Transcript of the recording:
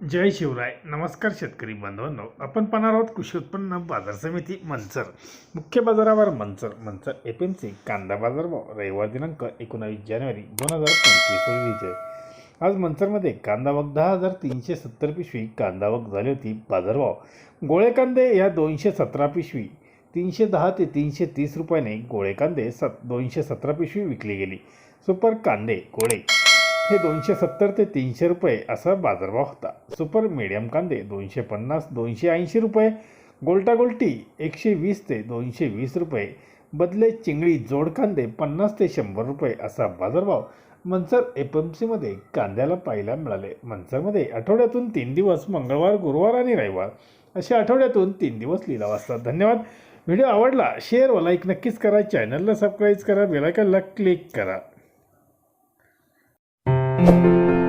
जय शिवराय. नमस्कार शेतकरी बांधवांनो. आपण पाहणार आहोत कृषी उत्पन्न बाजार समिती मंचर. मुख्य बाजारावर Manchar. Manchar F M C कांदा बाजार भाव रविवार दिनांक एकोणावीस जानेवारी दोन हजार पंचवीस विजय. आज मंचरमध्ये कांदा वग दहा हजार तीनशे सत्तर पिशवी कांदा वग झाली होती बाजारभाव गोळे कांदे या दोनशे सतरा पिशवी तीनशे दहा ते तीनशे तीस रुपयाने गोळे कांदे सत दोनशे सतरा पिशवी विकली गेली. सुपर कांदे गोळे. हे दोनशे सत्तर ते तीनशे रुपये असा बाजारभाव होता. सुपर मीडियम कांदे दोनशे पन्नास दोनशे ऐंशी रुपये गोल्टा गोल्टी एकशे वीस ते दोनशे वीस रुपये बदले चिंगळी जोड कांदे पन्नास ते शंभर रुपये असा बाजारभाव मनसर एफ एम सीमध्ये कांद्याला पाहायला मिळाले. मनसरमध्ये आठवड्यातून तीन दिवस मंगळवार गुरुवार आणि रविवार असे आठवड्यातून तीन दिवस लिलाव असतात धन्यवाद. व्हिडिओ आवडला शेअर व लाईक नक्कीच करा. चॅनलला सबस्क्राईब करा बेलायकनला क्लिक करा. you